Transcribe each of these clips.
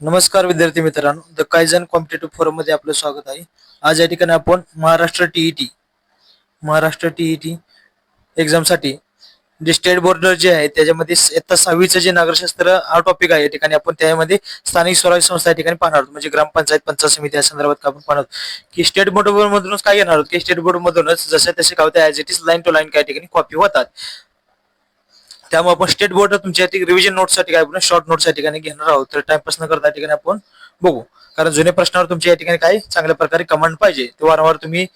नमस्कार विद्यार्थी मित्रांनो. द कायझन कॉम्पिटेटिव्ह फोरममध्ये आपलं स्वागत आहे. आज या ठिकाणी आपण महाराष्ट्र टीईटी महाराष्ट्र टीईटी एक्झामसाठी जे स्टेट बोर्ड जे आहे त्याच्यामध्ये इयत्ता सहावीचं जे नागरशास्त्र हा टॉपिक आहे या ठिकाणी आपण त्यामध्ये स्थानिक स्वराज्य संस्था या ठिकाणी पाहणार आहोत. म्हणजे ग्रामपंचायत पंचायत समिती या संदर्भात आपण पाहणार आहोत. की स्टेट बोर्ड मधूनच काय घेणार आहोत? की स्टेट बोर्ड मधूनच जसे तसे काय होते as it is line to line काय ठिकाणी कॉपी होतात. त्यामुळे आपण स्टेट बोर्ड तुमच्या रिव्हिजन नोटसाठी काय आपण शॉर्ट नोट्स या ठिकाणी घेणार आहोत. तर टाइमपास न करता या ठिकाणी आपण बघू. कारण जुने प्रश्नावर तुमच्या या ठिकाणी काही चांगल्या प्रकारे कमांड पाहिजे. ते वारंवार तुम्ही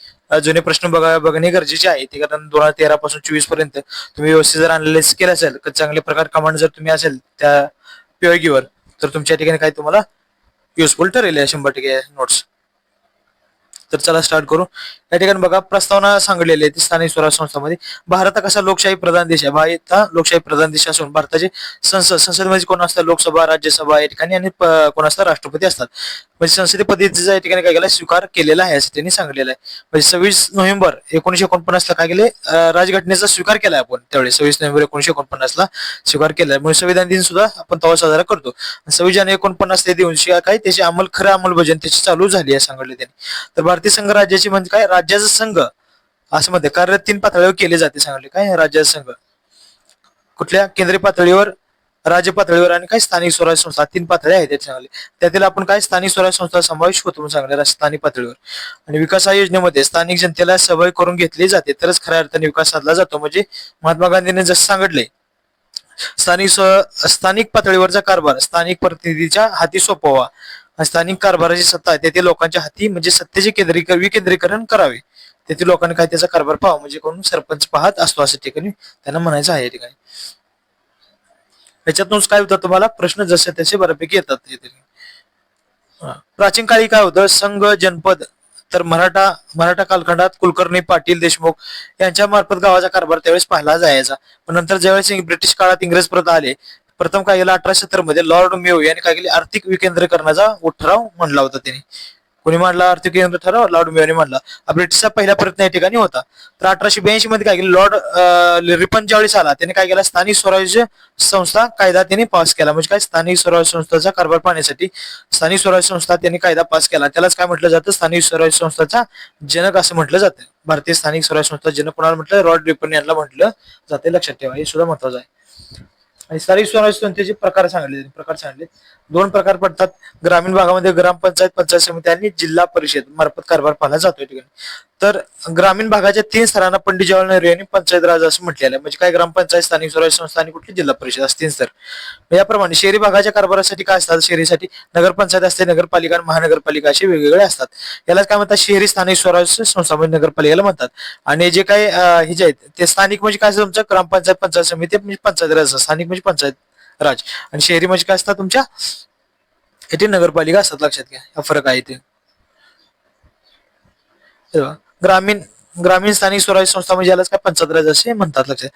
जुने प्रश्न बघा बघणे गरजेचे आहे. ते कारण दोन हजार तेरा पासून चोवीसपर्यंत तुम्ही व्यवस्थित जर अनालिस केलं असेल तर चांगल्या प्रकारे कमांड जर तुम्ही असेल त्या पीओगीवर तर तुमच्या ठिकाणी काही तुम्हाला युजफुल ठरेल या शंभर टक्के नोट्स तर चला स्टार्ट करू. या ठिकाणी बघा प्रस्तावना सांगलेली आहे स्थानिक स्वराज्य संस्थांमध्ये. भारत हा कसा लोकशाही प्रधान देश आहे? भारत हा लोकशाही प्रधान देश असून भारताचे संसद संसदेमध्ये कोण असतात लोकसभा राज्यसभा या ठिकाणी आणि कोण असतात राष्ट्रपती असतात. म्हणजे संसदीय पद्धतीचा या ठिकाणी काय केला स्वीकार केलेला आहे असं त्यांनी सांगलेलं आहे. म्हणजे सव्वीस नोव्हेंबर एकोणीशे एकोणपन्नासला काय केले राजघटनेचा स्वीकार केला आपण त्यावेळी. सव्वीस नोव्हेंबर एकोणीशे एकोणपन्नासला स्वीकार केलाय. म्हणजे संविधान दिन सुद्धा आपण तेव्हा साजरा करतो. सव्वीस जानेवारी एकोणपन्नास ते दिवशी काय? त्याची अंमल खरं अंमलबजावणी त्याची चालू झाली आहे सांगितले त्यांनी. तर भारतीय संघ राज्याची म्हणजे काय? राज्याचा संघ. असं म्हणते. कार्य तीन पातळीवर केले जाते सांगितले काय? राज्याचा संघ. कुठल्या? केंद्रीय पातळीवर राज्य पातळीवर आणि काय? स्थानिक स्वराज्य संस्था. तीन पातळ्या आहेत त्यात सांगले. त्यातील आपण काय? स्थानिक स्वराज्य संस्था समावेश होतो म्हणून सांगले. स्थानिक पातळीवर. आणि विकास योजनेमध्ये स्थानिक जनतेला सहभागी करून घेतली जाते. तरच खऱ्या अर्थाने विकास साधला जातो. म्हणजे महात्मा गांधींनी जसं सांगितले स्थानिक स्थानिक पातळीवरचा कारभार स्थानिक प्रतिनिधीच्या हाती सोपवा. स्थानिक कारभाराची सत्ता आहे तेथील लोकांच्या हाती म्हणजे सत्तेचे केंद्रीकर विकेंद्रीकरण करावे. तेथील लोकांनी काय त्याचा कारभार पाहावा म्हणजे कोण सरपंच पाहत असतो असं ठिकाणी त्यांना म्हणायचं आहे या ठिकाणी. याच्यातूनच काय होतं तुम्हाला? प्रश्न जसे तसे बऱ्यापैकी येतात प्राचीन काळी काय होतं? संघ जनपद तर मराठा मराठा कालखंडात कुलकर्णी पाटील देशमुख यांच्या मार्फत गावाचा कारभार त्यावेळेस पाहिला जायचा. पण नंतर ज्यावेळेस ब्रिटिश काळात इंग्रज परत आले प्रथम काय केलं अठराशे सत्तरमध्ये लॉर्ड मेव यांनी काय केले? आर्थिक विकेंद्रीकरणाचा ठराव म्हणला होता त्यांनी कोणी मांडला? आर्थिक केंद्र ठराव? लॉर्ड मेवने मांडला. हा ब्रिटिशचा पहिला प्रयत्न या ठिकाणी होता. तर अठराशे ब्याऐंशी मध्ये काय केलं? लॉर्ड रिपन ज्यावेळेस आला त्याने काय केला? स्थानिक स्वराज्य संस्था कायदा त्यांनी पास केला. म्हणजे काय? स्थानिक स्वराज्य संस्थाचा कारभार पाहण्यासाठी स्थानिक स्वराज्य संस्था त्यांनी कायदा पास केला. त्यालाच काय म्हटलं जातं? स्थानिक स्वराज्य संस्थाचा जनक असं म्हटलं जातं. भारतीय स्थानिक स्वराज्य संस्था जनक कोणाला म्हटलं? लॉर्ड रिपन यांना म्हटलं जाते. लक्षात ठेवा. हे सुद्धा महत्वाचं आहे. आणि स्थानिक स्वराज्य प्रकार सांगितले प्रकार सांगितले दोन प्रकार पडतात. ग्रामीण भागामध्ये ग्रामपंचायत पंचायत समिती आणि जिल्हा परिषद मार्फत कारभार पाहिला जातो या ठिकाणी तर ग्रामीण भागाच्या तीन स्तरांना पंडित जवाहरलाल नेहरू यांनी पंचायत राज असं म्हटलेलं आहे. म्हणजे काय ग्रामपंचायत स्थानिक स्वराज्य संस्था आणि कुठली जिल्हा परिषद असतील तर स्तर याप्रमाणे शहरी भागाच्या कारभारासाठी काय असतात? शहरीसाठी नगरपंचायत असते नगरपालिका आणि महानगरपालिका असे वेगवेगळे असतात. यालाच काय म्हणतात? शहरी स्थानिक स्वराज्य संस्था म्हणजे नगरपालिकेला म्हणतात. आणि जे काही हे जे आहेत ते स्थानिक म्हणजे काय असतं तुमचं? ग्रामपंचायत पंचायत समिती म्हणजे पंचायत राज स्थानिक म्हणजे पंचायत राज. आणि शहरी म्हणजे काय असतात तुमच्या? येथे नगरपालिका असतात लक्षात घ्या. हा फरक आहे ते ग्रामीण ग्रामीण स्थानिक स्वराज्य संस्था म्हणजे यालाच काय पंचायत राज असे म्हणतात लक्षात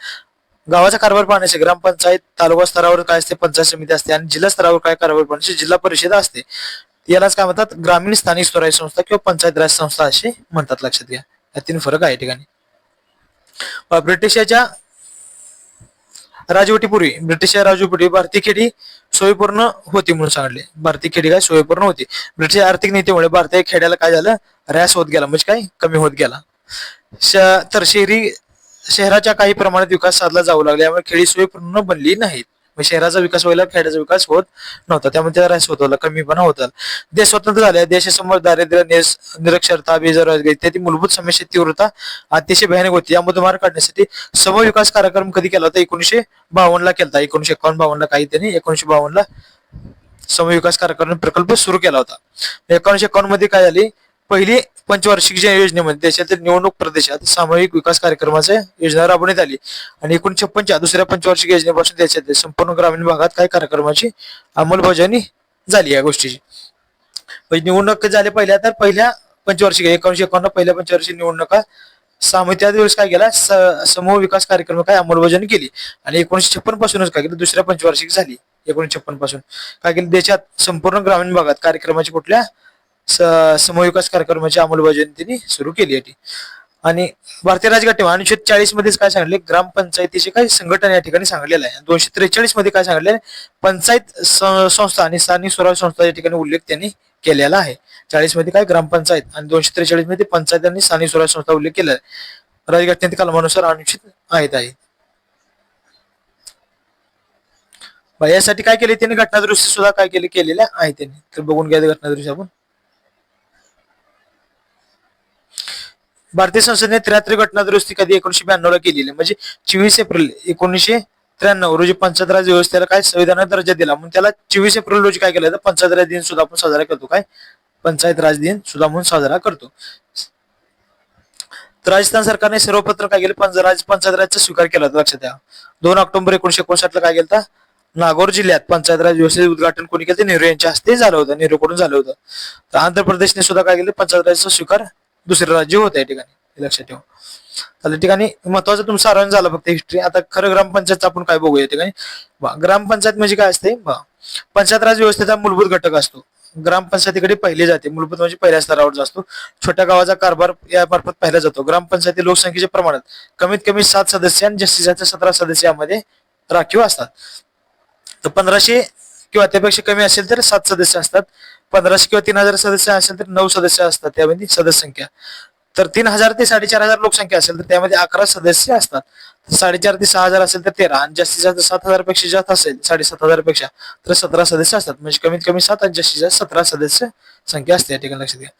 गावाचा कारभार पाहण्याचे ग्रामपंचायत तालुका स्तरावर काय असते पंचायत समिती असते आणि जिल्हा स्तरावर काय कारभार पाहण्याची जिल्हा परिषद असते. यालाच काय म्हणतात ग्रामीण स्थानिक स्वराज्य संस्था किंवा पंचायत राज संस्था असे म्हणतात लक्षात घ्या या तीन फरक आहे ठिकाणी. ब्रिटिशाच्या राजवटीपूर्वी ब्रिटिश राजवटीपूर्वी भारतीय खेडी सोयीपूर्ण होती म्हणून सांगितले भारतीय खेडी काय सोयीपूर्ण होती. ब्रिटिश आर्थिक नीतीमुळे भारतीय खेड्याला काय झालं? रॅस होत गेला म्हणजे काय? कमी होत गेला. तर शहरी शहराच्या काही प्रमाणात विकास साधला जाऊ लागला यामुळे खेडी सोयीपूर्ण बनली नाहीत. शहराचा विकास व्हायला खेड्याचा विकास होत नव्हता. त्यामुळे त्याचा ऱ्हास होत होता कमीपणा होत. आला. देश स्वतंत्र झाले. देशासमोर दारिद्र्य निरक्षरता बेरोजगारी इत्यादी मूलभूत समस्या तीव्रता अतिशय भयानक होती. यामधून मार्ग काढण्यासाठी समविकास कार्यक्रम कधी केला होता? एकोणीशे बावन्न ला केला एकोणीशे एकावन्न बावन्न ला काही त्यांनी एकोणीशे बावन्न ला समविकास कार्यक्रम प्रकल्प सुरू केला होता. एकोणीशे एकावन्नमध्ये काय झाली? पहिली पंचवार्षिक ज्या योजनेमध्ये देशातील निवडणूक प्रदेशात सामूहिक विकास कार्यक्रमाचे योजना राबवण्यात आली. आणि एकोणीशे छप्पनच्या दुसऱ्या पंचवार्षिक योजनेपासून देशातील संपूर्ण ग्रामीण भागात काय कार्यक्रमाची अंमलबजावणी झाली या गोष्टीची. म्हणजे निवडणूक झाल्या पहिल्या तर पहिल्या पंचवार्षिक एकोणीशे एकावन्न पहिल्या पंचवार्षिक निवडणुका सामूहिक. त्या दिवस काय केला? स- समूह विकास कार्यक्रम काय अंमलबजावणी केली. आणि एकोणीशे छप्पन पासूनच काय केलं? दुसऱ्या पंचवार्षिक झाली एकोणीशे छप्पनपासून. काय केलं? देशात संपूर्ण ग्रामीण भागात कार्यक्रमाची कुठल्या समविकास विकास कार्यक्रमाची अंमलबजावणी त्यांनी सुरू केली आहे आणि भारतीय राजघटनेवर अनुच्छेद चाळीस मध्येच काय सांगितले ग्रामपंचायतीचे काय संघटन या ठिकाणी सांगलेलं आहे दोनशे त्रेचाळीसमध्ये काय सांगितले पंचायत संस्था आणि स्थानिक स्वराज्य संस्था या ठिकाणी उल्लेख त्यांनी केलेला आहे. चाळीसमध्ये काय? ग्रामपंचायत. आणि दोनशे त्रेचाळीसमध्ये पंचायत आणि स्थानिक स्वराज्य संस्था उल्लेख केला आहे. राजघटनेत कलमानुसार अनुचित आहेत आहे यासाठी काय केले? त्यांनी घटनादृष्टी सुद्धा काय केले केलेल्या आहे त्यांनी. तर बघून घ्या घटनादृष्टी आपण. भारतीय संसदेने त्र्याहत्तर घटना दुरुस्ती कधी एकोणीशे ब्याण्णवला केलेली? म्हणजे चोवीस एप्रिल एकोणीशे त्र्याण्णव रोजी पंचायतराज व्यवस्थेला काय संविधानात दर्जा दिला? म्हणून त्याला चोवीस एप्रिल रोजी काय केलं तर पंचायत राज दिन सुद्धा आपण साजरा करतो. काय? पंचायत राज दिन सुद्धा म्हणून साजरा करतो. तर राजस्थान सरकारने सर्वपत्र काय केलं? पंच पंचायत राजचा स्वीकार केला होता. लक्षात द्या दोन ऑक्टोबर एकोणीशे एकोणसाठ ला काय केलं होतं? नागौर जिल्ह्यात पंचायत राज व्यवस्थेचे उद्घाटन कोणी केलं नेहरू यांच्या हस्ते झालं होतं. नेहरूकडून झालं होतं. तर आंध्र प्रदेशने सुद्धा काय केलं? पंचायतराजचा स्वीकार दुसरं राज्य होत या ठिकाणी लक्षात ठेवा. तर या ठिकाणी महत्वाचं तुमचं सारांश झालं फक्त हिस्ट्री आता खरं ग्रामपंचायत आपण काय बघूया ठिकाणी? ग्रामपंचायत म्हणजे काय असते? पंचायत राज व्यवस्थेचा मूलभूत घटक असतो. ग्रामपंचायतीकडे पहिले जाते. मूलभूत म्हणजे पहिल्या स्तरावर असतो. छोट्या गावाचा कारभार यामार्फत पाहिला जातो. ग्रामपंचायती लोकसंख्येच्या प्रमाणात कमीत कमी सात सदस्य आणि जास्तीत जास्त सतरा सदस्य यामध्ये राखीव असतात. तर पंधराशे किंवा त्यापेक्षा कमी असेल तर सात सदस्य असतात. पंधराशे किंवा तीन हजार सदस्य असेल तर नऊ सदस्य असतात त्यामध्ये सदस्य संख्या तर तीन हजार ते साडेचार हजार लोकसंख्या असेल तर त्यामध्ये अकरा सदस्य असतात. साडेचार ते सहा हजार असेल तर तेरा आणि जास्तीत जास्त सात हजारपेक्षा जास्त असेल साडेसात हजारपेक्षा तर सतरा सदस्य असतात. म्हणजे कमीत कमी सात आणि जास्तीत जास्त सतरा सदस्य संख्या असते या ठिकाणी लक्षात घ्या.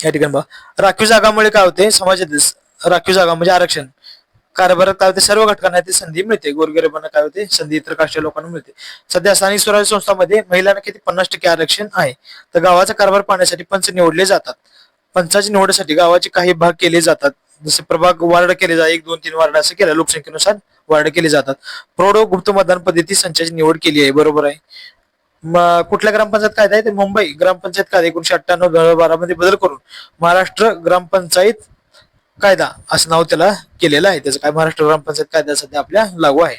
या ठिकाणी बघा. राखीव जागामुळे काय होते? समाजात राखीव जागा म्हणजे आरक्षण. कारभारात काय होते? सर्व घटकांना ते संधी मिळते. गोरगरिबांना काय होते? संधी इतर काष्टीय लोकांना मिळते. सध्या स्थानिक स्वराज्य संस्थांमध्ये महिलांना किती? पन्नास टक्के आरक्षण आहे. तर गावाचा कारभार पाहण्यासाठी पंच निवडले जातात. पंचाची निवडीसाठी गावाचे काही भाग केले जातात. जसे प्रभाग वार्ड केले जातात. एक दोन तीन वार्ड असं केलं. लोकसंख्येनुसार वार्ड केले जातात. प्रौढ गुप्त मतदान पद्धती संचाची निवड केली आहे. बरोबर आहे. कुठल्या ग्रामपंचायत कायदा आहे? ते मुंबई. ग्रामपंचायत कायदा एकोणीशे अठ्ठ्याण्णव दोन हजार बारा मध्ये बदल करून महाराष्ट्र ग्रामपंचायत कायदा असं नाव त्याला केलेलं आहे. त्याचं काय महाराष्ट्र ग्रामपंचायत कायदा सध्या आपल्या लागू आहे.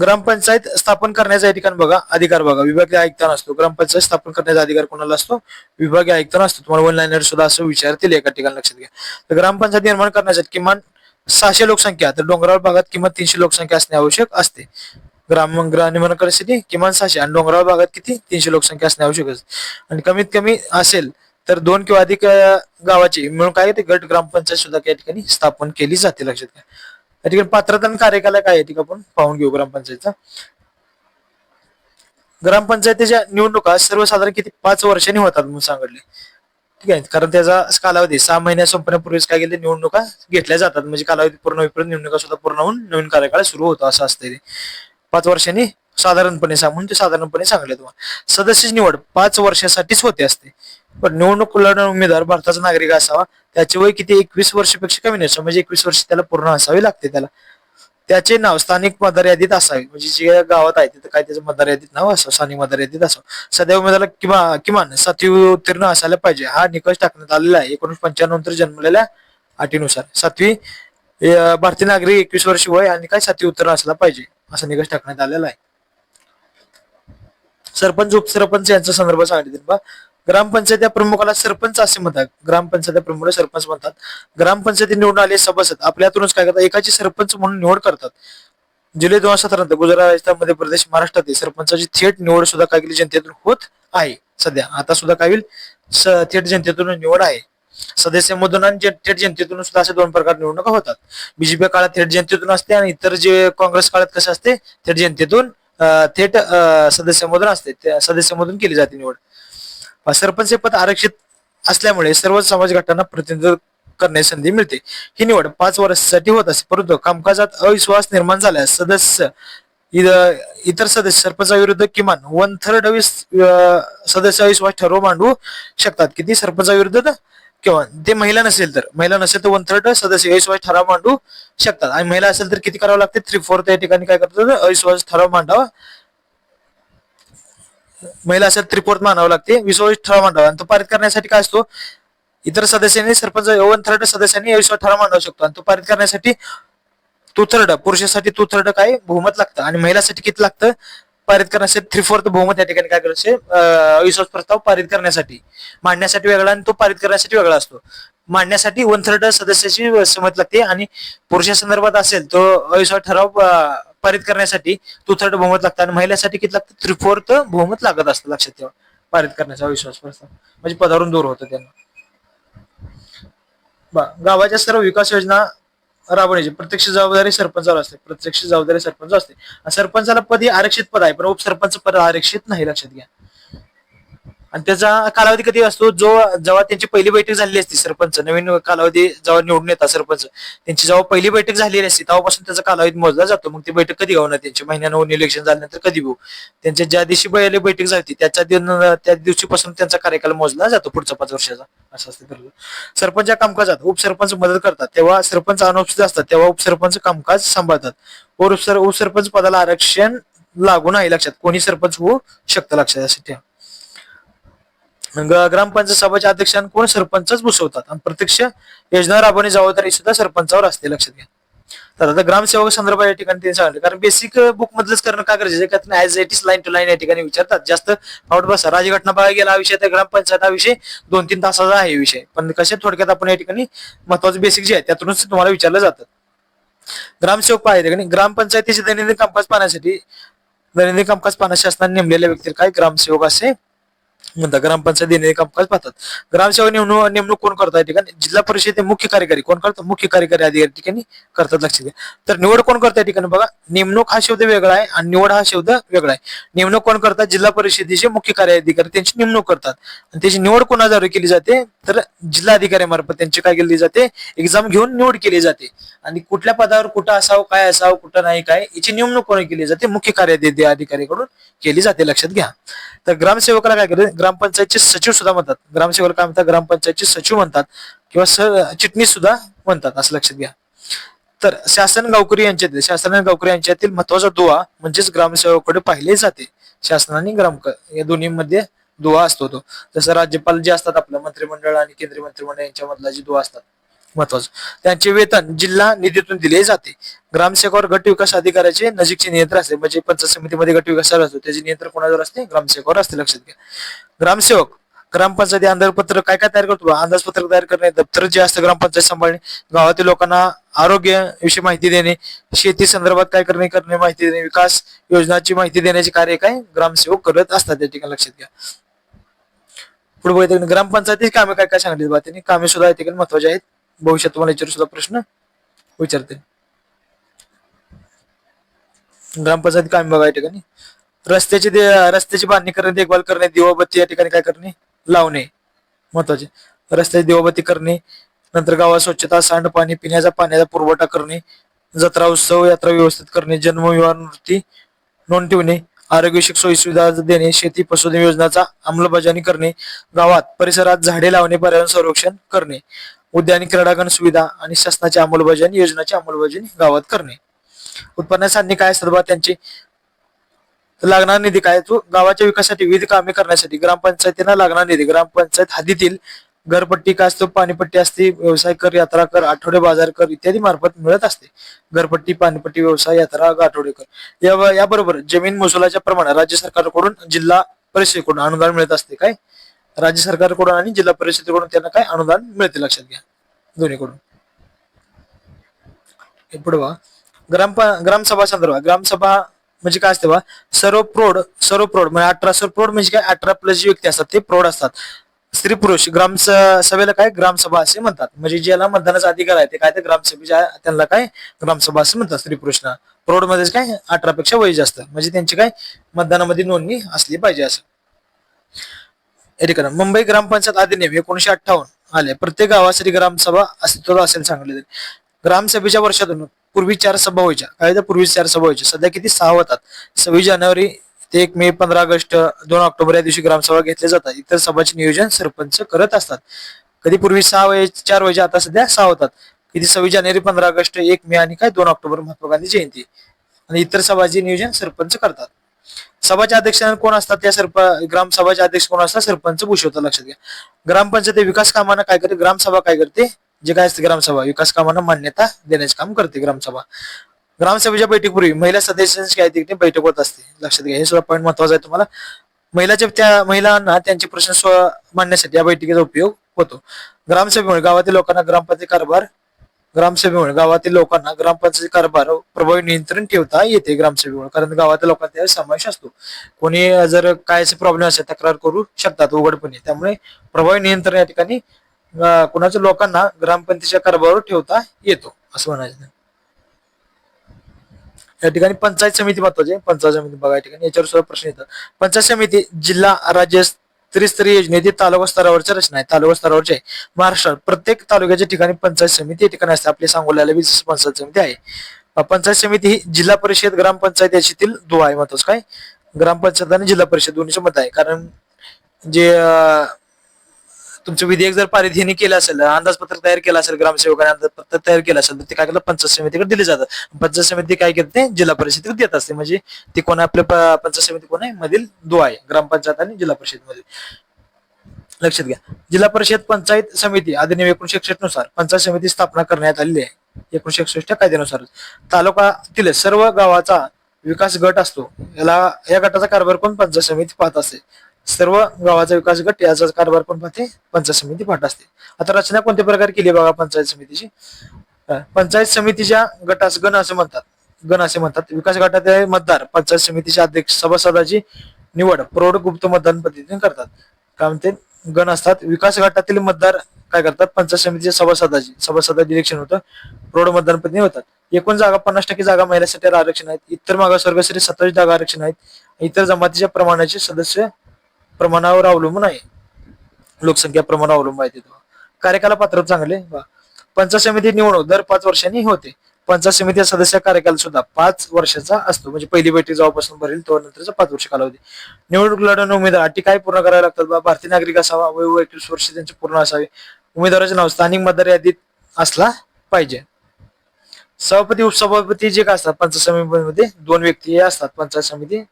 ग्रामपंचायत स्थापन करण्याचा ठिकाण बघा अधिकार बघा. विभागीय आयुक्तांना असतो ग्रामपंचायत स्थापन करण्याचा अधिकार कोणाला असतो? विभागीय आयुक्तांना असतो तुम्हाला वन लाईनर सुद्धा असं विचारतील एका ठिकाणी लक्षात घ्या. तर ग्रामपंचायत निर्माण करण्यासाठी किमान सहाशे लोकसंख्या तर डोंगराळ भागात किमान तीनशे लोकसंख्या असणे आवश्यक असते. ग्राम ग्राम निर्माण करण्यासाठी किमान सहाशे आणि डोंगराळ भागात किती? तीनशे लोकसंख्या असणे आवश्यक असते. आणि कमीत कमी असेल तर दोन किंवा अधिक गावाची मिळून काय ते गट ग्रामपंचायत सुद्धा या ठिकाणी स्थापन केली जाते लक्षात घ्या. या ठिकाणी पात्रता आणि कार्यकाल काय आहे आपण पाहून घेऊ ग्रामपंचायतचा. ग्रामपंचायतीच्या निवडणुका सर्वसाधारण किती पाच वर्षांनी होतात म्हणून सांगितले. ठीक आहे कारण त्याचा कालावधी सहा महिन्या संपण्यापूर्वीच काय केले निवडणुका घेतल्या जातात. म्हणजे कालावधी पूर्ण होईपर्यंत निवडणुका सुद्धा पूर्ण होऊन नवीन कार्यकाळ सुरू होतो असं असतं ते. पाच वर्षांनी साधारणपणे सांग म्हणून ते साधारणपणे सांगले तुम्हाला. सदस्याची निवड पाच वर्षासाठीच होते असते. पण निवडणूक लढणारा उमेदवार भारताचा नागरिक असावा. त्याचे वय किती? एकवीस वर्षापेक्षा कमी नसावं म्हणजे एकवीस वर्ष त्याला पूर्ण असावे लागते त्याला. त्याचे नाव स्थानिक मतदार यादीत असावे. म्हणजे जे गावात आहे तिथं काय त्याचं मतदार यादीत नाव असावं? स्थानिक मतदार यादीत असावं. सध्या उमेदवाराला किंवा किमान सातवी उत्तीर्ण असायला पाहिजे. हा निकष टाकण्यात आलेला आहे. एकोणीस पंच्याण्णव नंतर जन्मलेल्या अटीनुसार. सातवी भारतीय नागरिक एकवीस वर्ष वय आणि काय सातवी उत्तीर्ण असला पाहिजे. असा निकष टाकण्यात आलेला आहे. सरपंच उपसरपंच यांचा संदर्भ सांगितले बा ग्रामपंचायत प्रमुखाला सरपंच असे म्हणतात. ग्रामपंचायत प्रमुखाला सरपंच म्हणतात. ग्रामपंचायती निवडून आले सभासद. आपल्यातूनच काय करतात? एकाची सरपंच म्हणून निवड करतात. जुलै दोन हजार सतरा गुजरात राजस्थान मध्य प्रदेश महाराष्ट्रातील सरपंचाची थेट निवड सुद्धा काय केली जनतेतून होत आहे. सध्या आता सुद्धा काय होईल थेट जनतेतून निवड आहे. सदस्यामधून आणि थेट जनतेतून सुद्धा असे दोन प्रकार निवडणुका होतात. बीजेपी काळात थेट जनतेतून असते आणि इतर जे काँग्रेस काळात कसे असते? थेट जनतेतून थेट सदस्य सदस्यामधून असते. त्या सदस्यामधून केली जाते निवड. सरपंच पद आरक्षित असल्यामुळे सर्व समाज गटांना प्रतिनिधित्व करण्याची संधी मिळते. ही निवड पाच वर्षासाठी होत असते परंतु कामकाजात अविश्वास निर्माण झाल्यास सदस्य इतर सदस्य सरपंचाविरुद्ध किमान वन थर्ड सदस्य अविश्वास ठरवून मांडू शकतात. किती सरपंचाविरुद्ध किंवा ते महिला नसेल तर महिला नसेल तर वन थर्ड सदस्य अविश्वास ठराव मांडू शकतात. आणि महिला असेल तर किती करावं लागते? थ्री फोर्थ या ठिकाणी काय करतात? अविश्वास ठराव मांडावा. महिला असेल थ्री मानावं लागते. विश्वास ठराव मांडावा. आणि तो पारित करण्यासाठी काय असतो? इतर सदस्यांनी सरपंच वन थर्ड सदस्यांनी अविश्वास ठराव मांडवू शकतो. आणि तो पारित करण्यासाठी टू थर्ड पुरुषासाठी टू थर्ड काय? बहुमत लागतं. आणि महिलासाठी किती लागतं? पारित करण्यासाठी थ्री फोर्थ बहुमत या ठिकाणी काय करायचे? अं, अविश्वास प्रस्ताव पारित करण्यासाठी. मांडण्यासाठी वेगळा आणि तो पारित करण्यासाठी वेगळा असतो. मांडण्यासाठी वन थर्ड सदस्याची सहमत लागते. आणि पुरुषासंदर्भात असेल तो अविश्वास ठराव पारित करण्यासाठी टू थर्ड बहुमत लागतं आणि महिलांसाठी किती लागतं? थ्री फोर्थ बहुमत लागत असतं लक्षात ठेवा. पारित करण्याचा विश्वास प्रस्ताव. म्हणजे पदावरून दूर होतं त्यांना. गावाच्या सर्व विकास योजना राबवण्याची प्रत्यक्ष जबाबदारी सरपंचावर असते. प्रत्यक्ष जबाबदारी सरपंच असते. सरपंचाला पद हे आरक्षित पद आहे पण उपसरपंच पद आरक्षित नाही लक्षात घ्या. आणि त्याचा कालावधी कधी असतो? जो जेव्हा त्यांची पहिली बैठक झालेली असते सरपंच नवीन कालावधी जेव्हा निवडून येतात सरपंच त्यांची जेव्हा पहिली बैठक झालेली असते तेव्हापासून त्याचा कालावधी मोजला जातो. मग ती बैठक कधी होणार? त्यांची महिन्यानं इलेक्शन झाल्यानंतर कधी होऊ? त्यांच्या ज्या दिवशी पहिली बैठक झाली त्याच्या दिन त्या दिवशीपासून त्यांचा कार्यकाल मोजला जातो पुढचा पाच वर्षाचा. असं असतं ठरलं. सरपंच या कामकाजात उपसरपंच मदत करतात. तेव्हा सरपंच अनुपस्थित असतात तेव्हा उपसरपंच कामकाज सांभाळतात. उपसर उपसरपंच पदाला आरक्षण लागू नाही लक्षात. कोणी सरपंच होऊ शकतं लक्षात असं ठेवा. ग्रामपंचायत सभाच्या अध्यक्षांना कोण सरपंचच बसवतात? आणि प्रत्यक्ष योजना राबवण्याची जबाबदारी सुद्धा सरपंचावर असते लक्षात घ्या. तर आता ग्रामसेवक संदर्भात या ठिकाणी त्यांनी सांगितलं कारण बेसिक बुक मधलंच करणं का गरजेचं आहे? As it is line to line या ठिकाणी विचारतात. जास्त आउट बसा. राजघटना बघायला गेला हा विषय तर ग्रामपंचायत हा विषय दोन तीन तासाचा आहे विषय. पण कसे थोडक्यात आपण या ठिकाणी महत्त्वाचे बेसिक जे आहे त्यातूनच तुम्हाला विचारलं जातं. ग्रामसेवक पाहिजे का नाही? ग्रामपंचायतीचे दैनंदिन कामकाज पाहण्यासाठी दैनंदिन कामकाज पाहण्या शासनाने नेमलेल्या व्यक्ती काय ग्रामसेवक असे म्हणतात ग्रामपंचायत कामकाज पाहतात. ग्रामसेवा नेमणूक नेमणूक कोण करतात या ठिकाणी जिल्हा परिषद मुख्य कार्यकारी कोण करतात मुख्य कार्यकारी अधिकारी ठिकाणी करतात लक्षात घ्या तर निवड कोण करतात या ठिकाणी बघा? नेमणूक हा शब्द वेगळा आहे आणि निवड हा शब्द वेगळा आहे. नेमणूक कोण करतात? जिल्हा परिषदेचे मुख्य कार्य अधिकारी त्यांची नेमणूक करतात. आणि त्याची निवड कोणाद्वारे केली जाते? तर जिल्हा अधिकाऱ्यामार्फत त्यांची काय केली जाते? एक्झाम घेऊन निवड केली जाते. आणि कुठल्या पदावर कुठं असावं काय असावं कुठं नाही काय याची नेमणूक कोण केली जाते? मुख्य कार्य अधिकाऱ्याकडून केली जाते लक्षात घ्या. तर ग्रामसेवकाला काय करते ग्रामपंचायतचे सचिव सुद्धा म्हणतात. ग्रामसेवक काय म्हणतात? ग्रामपंचायतचे सचिव म्हणतात किंवा सर चिटणीस सुद्धा म्हणतात असं लक्षात घ्या. तर शासन गावकरी यांच्यातील शासन आणि गावकरी यांच्यातील महत्त्वाचा दुवा म्हणजेच ग्रामसेवकाकडे पाहिले जाते. शासन आणि ग्राम या दोन्हीमध्ये दुवा असतो तो. जसं राज्यपाल जे असतात आपलं मंत्रिमंडळ आणि केंद्रीय मंत्रिमंडळ यांच्यामधला जे दुवा असतात. महत्वाचं. त्यांचे वेतन जिल्हा निधीतून दिले जाते. ग्रामसेवकावर गट विकास अधिकाऱ्याचे नजीकचे नियंत्रण असते. म्हणजे पंचायत समितीमध्ये गट विकास असतो. त्याचे नियंत्रण कोणावर असते? ग्रामसेवकावर असते. लक्षात घ्या. ग्रामसेवक ग्रामपंचायती अंदाजपत्र काय काय तयार करतो? अंदाजपत्रक तयार करणे दप्तर जे असतं ग्रामपंचायत सांभाळणे गावातील लोकांना आरोग्य विषयी माहिती देणे शेती संदर्भात काय करणे करणे माहिती देणे विकास योजनाची माहिती देण्याचे कार्य काय? ग्रामसेवक करत असतात. त्या ठिकाणी लक्षात घ्या. पुढे बघितलं ग्रामपंचायतीची कामे काय काय सांगितली? बा त्यांनी कामे सुद्धा या ठिकाणी महत्त्वाचे आहेत. भविष्यात तुम्हाला याच्यावर सुद्धा प्रश्न? विचारते. ग्रामपंचायत काम बघा या ठिकाणी. रस्त्याची रस्त्याची बांधणी करणे देखभाल करणे दिवाबत्ती या ठिकाणी काय करणे? लावणे. महत्त्वाचे. रस्त्याची दिवाबत्ती करणे नंतर गावात स्वच्छता सांडपाणी पिण्याचा पाण्याचा पुरवठा करणे जत्रा उत्सव यात्रा व्यवस्थित करणे जन्म विवाह नृत्य नोंद ठेवणे आरोग्यविषयक सोयीसुविधा देणे शेती पशुधन योजनाचा अंमलबजावणी करणे गावात परिसरात झाडे लावणे पर्यावरण संरक्षण करणे. उद्यान क्रीडांगण सुविधा आणि शासनाची अंमलबजावणी योजनाची अंमलबजावणी गावात करणे. उत्पन्न साधने काय असतात बा त्यांची? लागणार निधी काय? तो गावाच्या विकासासाठी विविध कामे करण्यासाठी ग्रामपंचायतींना लागणार निधी. ग्रामपंचायत हद्दीतील घरपट्टी काय असतो? पाणीपट्टी असते व्यवसाय कर यात्रा कर आठवडे बाजार कर इत्यादी मार्फत मिळत असते. घरपट्टी पाणीपट्टी व्यवसाय यात्रा आठवडे कर. या याबरोबर जमीन महसुलाच्या प्रमाणात राज्य सरकारकडून जिल्हा परिषदेकडून अनुदान मिळत असते काय? राज्य सरकारकडून आणि जिल्हा परिषदेकडून त्यांना काय अनुदान मिळते लक्षात घ्या दोन्हीकडून. पुढे ग्राम ग्रामसभा संदर्भात ग्रामसभा म्हणजे काय असते बा सर्व प्रौढ सर्व प्रौढ म्हणजे अठरा सर्व प्रौढ म्हणजे काय? अठरा प्लस जे व्यक्ती असतात ते प्रौढ असतात. स्त्री पुरुष ग्राम सभेला काय? ग्रामसभा असे म्हणतात. म्हणजे ज्याला मतदानाचा अधिकार आहे ते काय? ते ग्रामसभेच्या त्यांना काय? ग्रामसभा असे म्हणतात स्त्री पुरुषना. प्रौढमध्ये काय? अठरा पेक्षा वय जास्त. म्हणजे त्यांची काय? मतदानामध्ये नोंदणी असली पाहिजे असं. या मुंबई ग्रामपंचायत अधिनियम एकोणीशे अठ्ठावन्न आले. प्रत्येक गावासाठी ग्रामसभा अस्तित्वात असेल सांगले ग्रामसभेच्या वर्षातून पूर्वी चार सभा व्हायच्या. काय तर पूर्वी चार सभा व्हायच्या. सध्या किती सहा होतात? सव्वीस जानेवारी ते एक मे पंधरा ऑगस्ट दोन ऑक्टोबर या दिवशी ग्रामसभा घेतल्या जातात. इतर सभाचे नियोजन सरपंच करत असतात. कधी पूर्वी सहा वय चार वयाच्या आता सध्या सहा होतात. किती सव्वीस जानेवारी पंधरा ऑगस्ट एक मे आणि काय दोन ऑक्टोबर महात्मा गांधी जयंती. आणि इतर सभाचे नियोजन सरपंच करतात. सभाच्या अध्यक्ष कोण असतात? त्या सरप ग्रामसभाचे अध्यक्ष कोण असतात? सरपंच भूषवतात लक्षात घ्या. ग्रामपंचायत विकास कामांना काय करते? ग्रामसभा काय करते? जे काय असते ग्रामसभा विकास कामांना मान्यता देण्याचे काम करते ग्रामसभा. ग्रामसभेच्या बैठकीपूर्वी महिला सदस्यांची काय तिकडे बैठक होत असते? लक्षात घ्या. हे सुद्धा पॉईंट महत्त्वाचा आहे तुम्हाला. महिलाच्या त्या महिलांना त्यांचे प्रश्न मांडण्यासाठी या बैठकीचा उपयोग होतो. ग्रामसभेमुळे गावातील लोकांना ग्रामपंचायत कारभार ग्रामसभेमुळे गावातील लोकांना ग्रामपंचायत कारभार प्रभावी नियंत्रण ठेवता येते ग्रामसभेमुळे. कारण गावातील लोकांचा समावेश असतो. कोणी जर काय प्रॉब्लेम असेल तक्रार करू शकतात उघडपणे. त्यामुळे प्रभावी नियंत्रण या ठिकाणी कोणाच्या लोकांना ग्रामपंचायतीच्या कारभारावर ठेवता येतो असं म्हणायचं या ठिकाणी पंचायत समिती महत्वाची पंचायत समिती बघा या ठिकाणी याच्यावर सुद्धा प्रश्न येतात. पंचायत समिती जिल्हा राज्य त्रिस्तरीय योजनेची तालुका स्तरावरची रचना आहे तालुका स्तरावरचे आहे महाराष्ट्रात प्रत्येक तालुक्याच्या ठिकाणी पंचायत समिती या ठिकाणी असते. आपली सांगोल्याला वीज पंचायत समिती आहे. पंचायत समिती ही जिल्हा परिषद ग्रामपंचायत याच्यातील दुवा आहे महत्वाचं. काय? ग्रामपंचायत आणि जिल्हा परिषद दोन्हीचं मत आहे. कारण जे तुमचं विधेयक जर पारित ह्यांनी केलं असेल अंदाजपत्रक तयार केलं असेल ग्रामसेवकाने अंदाजपत्रक तयार केलं असेल तर ते काय केलं पंचायत समितीकडे दिले जातात. पंचायत समिती काय करते? जिल्हा परिषदेकडे देत असते. म्हणजे ती कोण आपल्या पंचायत समिती कोण आहे? मधील दो आहे ग्रामपंचायत आणि जिल्हा परिषदमध्ये लक्षात घ्या. जिल्हा परिषद पंचायत समिती अधिनियम एकोणीशे एकसष्टनुसार पंचायत समिती स्थापना करण्यात आलेली आहे. एकोणीशे एकसष्ट कायद्यानुसार. तालुकातील सर्व गावाचा विकास गट असतो. याला या गटाचा कारभार कोण? पंचायत समिती पाहत असते. सर्व गावाचा विकास गट याचा कारभार पण पाहते पंचायत समिती पाहत असते. आता रचना कोणत्या प्रकारे केली आहे बघा पंचायत समितीची? पंचायत समितीच्या गटास गण असे म्हणतात. गण असे म्हणतात. विकास गटाचे मतदार. पंचायत समितीच्या अध्यक्ष सभासदाची निवड प्रौढ गुप्त मतदान पद्धतीने करतात. काय म्हणते? गण असतात. विकास गटातील मतदार काय करतात? पंचायत समितीच्या सभासदाची सभासदाचे इलेक्शन होतं. प्रौढ मतदान पद्धतीने होतात. एकूण जागा पन्नास टक्के जागा महिलांसाठी आरक्षण आहेत. इतर मागासवर्गासाठी सत्तावीस जागा आरक्षण आहेत. इतर जमातीच्या प्रमाणाचे सदस्य प्रमाणावर अवलंबून आहे. लोकसंख्या प्रमाणावर अवलंबून आहे तिथं. कार्यकाला पात्र चांगले. पंचायत समिती निवडणूक दर पाच वर्षांनी होते. पंचायत समिती सदस्य कार्यकाल सुद्धा पाच वर्षाचा असतो. म्हणजे पहिली बैठक जेव्हापासून भरेल तो नंतरचा पाच वर्ष कालावधी. निवडणूक लढवून उमेदवार अटी काय पूर्ण करायला लागतात? बा भारतीय नागरिक असावा वय एकवीस वर्ष त्यांचे पूर्ण असावे. उमेदवाराचे नाव स्थानिक मतदार यादीत असला पाहिजे. सभापती उपसभापती जे काय असतात पंचायत समितीमध्ये दोन व्यक्ती हे असतात. पंचायत समिती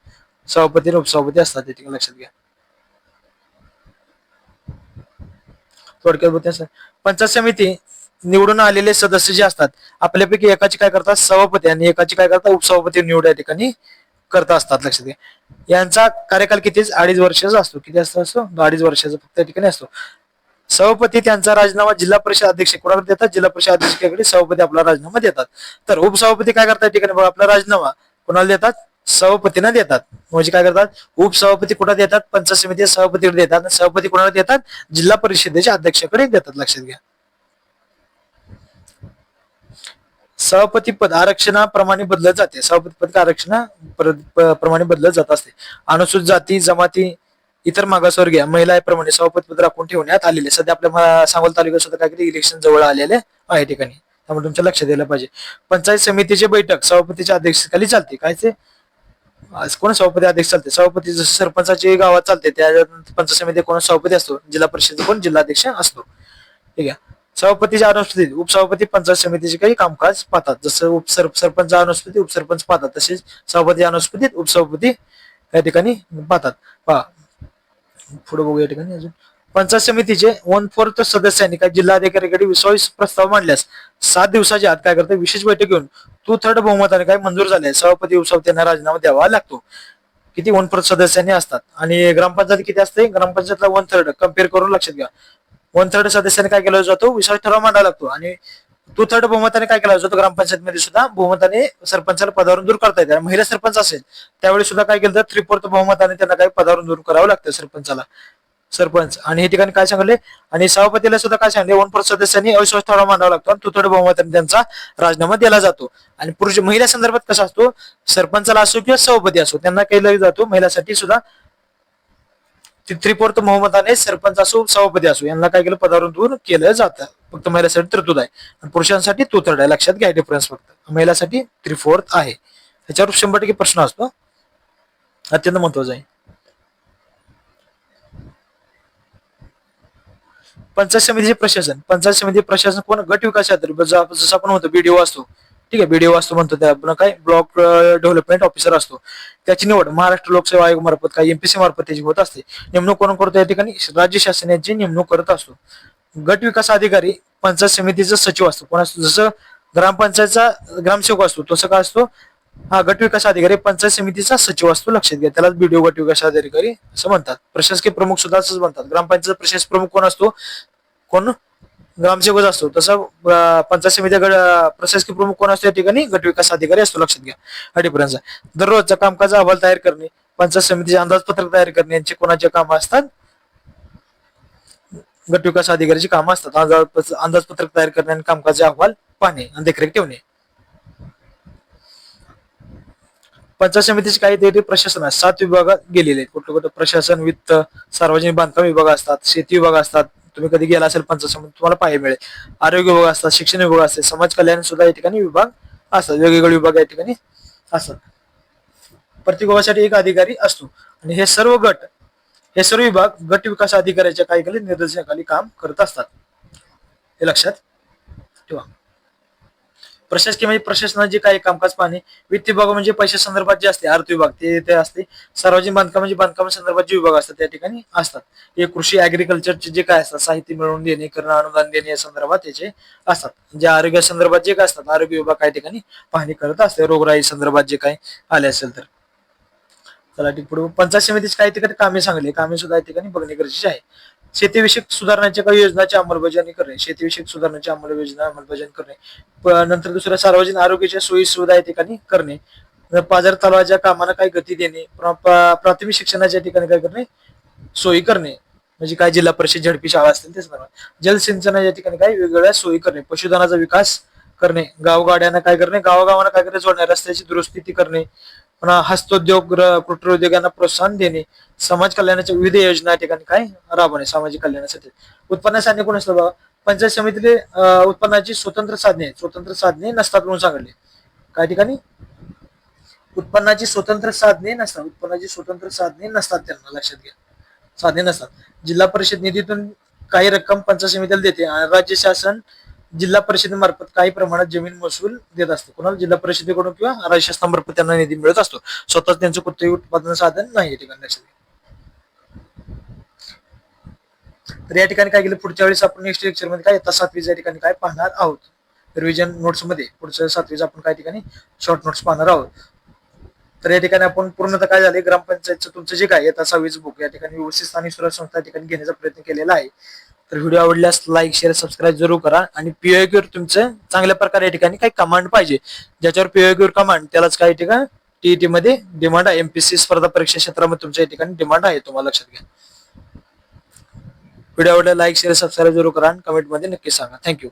सभापती आणि उपसभापती असतात. ते लक्षात घ्या. थोडक्यात बोलते असं. पंचायत समिती निवडून आलेले सदस्य जे असतात आपल्यापैकी एकाची काय करतात? सभापती आणि एकाची काय करतात? उपसभापती निवड या ठिकाणी करत असतात लक्षात घ्या. यांचा कार्यकाल कितीच अडीच वर्षाचा असतो. किती असतो? असतो? अडीच वर्षाचा फक्त या ठिकाणी असतो. सभापती त्यांचा राजीनामा जिल्हा परिषद अध्यक्ष कोणाकडे देतात? जिल्हा परिषद अध्यक्षाकडे सभापती आपला राजीनामा देतात. तर उपसभापती काय करतात या ठिकाणी? आपला राजीनामा कोणाला देतात? सभापतींना देतात. म्हणजे काय करतात? उपसभापती कुठं देतात? पंचायत समिती सभापतीकडे देतात. सभापती कुणाला देतात? जिल्हा परिषदेच्या अध्यक्षाकडे देतात. लक्षात घ्या. सभापती पद आरक्षणाप्रमाणे बदलत जाते. सभापती पद आरक्षणा प्रमाणे बदलत जात असते. अनुसूचित जाती जमाती इतर मागासवर्गीय महिला प्रमाणे सभापती पद राखून ठेवण्यात आलेले. सध्या आपल्या सांगोल तालुक्यात सुद्धा काहीतरी इलेक्शन जवळ आलेले आहे ठिकाणी. त्यामुळे तुमच्या लक्ष द्यायला पाहिजे. पंचायत समितीची बैठक सभापतीच्या अध्यक्षतेखाली चालते. काय ते? कोण सभापती अध्यक्ष चालते? सभापती जसं सरपंचाची गावात चालते त्या पंच समिती कोण सभापती असतो जिल्हा परिषद कोण जिल्हाध्यक्ष असतो. ठीक आहे? सभापतीच्या अनुपस्थितीत उपसभापती पंचायत समितीचे काही कामकाज पाहतात. जसं उपसर सरपंच अनुस्पती उपसरपंच पाहतात. तसेच सभापती अनुस्पतीत उपसभापती या ठिकाणी पाहतात. पहा. पुढे बघू या ठिकाणी अजून. पंचायत समितीचे वन फोर्थ सदस्यांनी काही जिल्हाधिकाऱ्याकडे विश्वास प्रस्ताव मांडल्यास सात दिवसाच्या आत काय करते विशेष बैठक घेऊन टू थर्ड बहुमताने काय मंजूर झाले? सभापती उपसभापतींना राजीनामा द्यावा लागतो. किती वन फोर्थ सदस्यांनी असतात? आणि ग्रामपंचायत किती असते? ग्रामपंचायतला वन थर्ड. कंपेअर करून लक्षात घ्या. वन थर्ड सदस्यांनी काय केला जातो? विश्वास ठराव मांडावा लागतो. आणि टू थर्ड बहुमताने काय केला जातो? ग्रामपंचायतमध्ये सुद्धा बहुमताने सरपंचाला पदावरून दूर करता येते. आणि महिला सरपंच असेल त्यावेळी सुद्धा काय केलं तर थ्री फोर्थ बहुमताने त्यांना काय पदावरून दूर करावं लागतं सरपंचाला. सरपंच. आणि हे ठिकाणी काय सांगले? आणि सभापतीला सुद्धा काय सांगले? वन फोर्थ सदस्यांनी अविश्वास ठराव मांडावा लागतो आणि टू थर्ड बहुमताने त्यांचा राजीनामा दिला जातो. आणि पुरुष महिला संदर्भात कसा असतो? सरपंचाला असो किंवा सभापती असो त्यांना केलं जातो. महिलासाठी सुद्धा त्रिपोर्त फोर्थ बहुमताने सरपंच असो सभापती असो यांना काय केलं? पदावरून दूर केलं जातं. फक्त महिलासाठी तरतूद आहे. आणि पुरुषांसाठी तो आहे. लक्षात घ्या डिफरन्स फक्त. महिलासाठी थ्री फोर्थ आहे. त्याच्यावर शंभर टक्के प्रश्न असतो. अत्यंत महत्त्वाचा आहे. पंचायत समितीचे प्रशासन. पंचायत समिती प्रशासन कोण? गट विकास जसं आपण म्हणतो बीडीओ असतो. ठीक आहे बीडीओ असतो म्हणतो त्या आपण काय? ब्लॉक डेव्हलपमेंट ऑफिसर असतो. त्याची निवड महाराष्ट्र लोकसेवा आयोग मार्फत काय? एमपीसी मार्फत त्याची होत असते. नेमणूक कोण करतो या ठिकाणी? राज्य शासनाची नेमणूक करत असतो. गट विकास अधिकारी पंचायत समितीचा सचिव असतो. कोण असतो जसं ग्रामपंचायतचा ग्रामसेवक असतो तसं काय असतो? हा गट विकास अधिकारी पंचायत समितीचा सचिव असतो लक्षात घ्या. त्याला बीडीओ गटविकास अधिकारी असं म्हणतात. प्रशासकीय प्रमुख सुद्धा असंच म्हणतात. ग्रामपंचायत प्रशासक प्रमुख कोण असतो? कोण? ग्रामसेवक असतो. तसं पंचायत समिती प्रशासकीय प्रमुख कोण असतो या ठिकाणी? गट विकास अधिकारी असतो लक्षात घ्या. अटीपर्यंत दररोजचा कामकाज अहवाल तयार करणे पंचायत समितीचे अंदाजपत्रक तयार करणे यांचे कोणाचे कामं असतात? गट विकास अधिकाऱ्याची कामं असतात. अंदाजपत्रक तयार करणे आणि कामकाज अहवाल पाहणे आणि देखरेख ठेवणे. पंचायत समितीचे काही ते प्रशासन आहे. सात विभागात गेलेले आहेत. कुठं प्रशासन वित्त सार्वजनिक बांधकाम विभाग असतात शेती विभाग असतात. तुम्ही कधी गेला असेल पंचायत समिती तुम्हाला पाहायला मिळेल. आरोग्य विभाग असतात शिक्षण विभाग असते समाज कल्याण सुद्धा या ठिकाणी विभाग असतात. वेगवेगळे विभाग या ठिकाणी असतात. प्रत्येक विभागासाठी एक अधिकारी असतो. आणि हे सर्व गट हे सर्व विभाग गट विकास अधिकाऱ्याच्या काही खाली निर्देशाखाली काम करत असतात. हे लक्षात ठेवा. प्रशासकीय म्हणजे प्रशासनाचे जे काही कामकाज पाहणे वित्त विभाग म्हणजे पैशा संदर्भात जे असते अर्थ विभाग ते ते असते. सार्वजनिक बांधकाम म्हणजे बांधकाम संदर्भात जे विभाग असतात त्या ठिकाणी असतात. हे कृषी ऍग्रिकल्चरचे जे काय असतात साहित्य मिळवून देणे करणं अनुदान देणे या संदर्भात त्याचे असतात. जे आरोग्य संदर्भात जे काय असतात आरोग्य विभाग काही ठिकाणी पाहणी करत असते. रोगराई संदर्भात जे काही आले असेल तर. चला ठीक पुढे. पंचायत समितीची काही ठिकाणी कामे सांगली. कामे सुद्धा या ठिकाणी बघणे गरजेचे आहे. शेतीविषयक सुधारण्याच्या काही योजनांची अंमलबजावणी करणे शेतीविषयक सुधारण्याची अंमलबजावणी अंमलबजावणी करणे नंतर दुसरं सार्वजनिक आरोग्याच्या सोयी सुविधा या ठिकाणी करणे बाजार तलावाच्या कामांना काही गती देणे प्राथमिक शिक्षणाच्या ठिकाणी काय करणे सोयी करणे म्हणजे काय जिल्हा परिषद झडपी शाळा असतील तेच बरोबर. जलसिंचनाच्या ठिकाणी काही वेगवेगळ्या सोयी करणे पशुधनाचा विकास करणे गावगाड्यांना काय करणे गावागावांना काय करणे जोडणे रस्त्याची दुरुस्ती करणे पुन्हा हस्तोद्योग ग्र- प्रोत्साहन देणे समाज कल्याणाच्या विविध योजना या ठिकाणी काय राबवणे सामाजिक कल्याणासाठी. उत्पन्न साधने कोण असतं पंचायत समितीने उत्पन्नाची स्वतंत्र साधने स्वतंत्र साधने नसतात म्हणून सांगितले काय ठिकाणी? उत्पन्नाची स्वतंत्र साधने नसतात. उत्पन्नाची स्वतंत्र साधने नसतात त्यांना लक्षात घ्या. साधने नसतात. जिल्हा परिषद निधीतून काही रक्कम पंचायत समितीला देते आणि राज्य शासन जिल्हा परिषदेमार्फत काही प्रमाणात जमीन महसूल देत असते. कोणाला जिल्हा परिषदेकडून किंवा राज्य शासनामार्फत त्यांना निधी मिळत असतो. स्वतः त्यांचं कोणतंही उत्पादन साधन नाही या ठिकाणी लक्षात तर या ठिकाणी काय केलं? पुढच्या वेळेस आपण नेक्स्ट लेक्चरमध्ये काय येतात सातवीज या ठिकाणी काय पाहणार आहोत. रिव्हिजन नोट्समध्ये पुढच्या सातवीज आपण काय ठिकाणी शॉर्ट नोट्स पाहणार आहोत. तर या ठिकाणी आपण पूर्णतः काय झाले ग्रामपंचायतचं तुमचं जे काय येतात सहावीज बुक या ठिकाणी व्यवस्थित स्थानिक स्वराज्य संस्था या ठिकाणी घेण्याचा प्रयत्न केलेला आहे. तर व्हिडिओ आवडल्यास लाईक शेअर सबस्क्राईब जरूर करा. आणि पीओक्यूर तुमचं चांगल्या प्रकारे या ठिकाणी काही कमांड पाहिजे. ज्याच्यावर पीओक्यूर कमांड त्यालाच काही ठिकाणी टीईटी मध्ये डिमांड आहे. एमपीसी स्पर्धा परीक्षा क्षेत्रामध्ये तुमच्या या ठिकाणी डिमांड आहे. तुम्हाला लक्षात घ्या. व्हिडिओ आवडला लाईक शेअर सबस्क्राईब जरूर करा. आणि कमेंटमध्ये नक्की सांगा. थँक्यू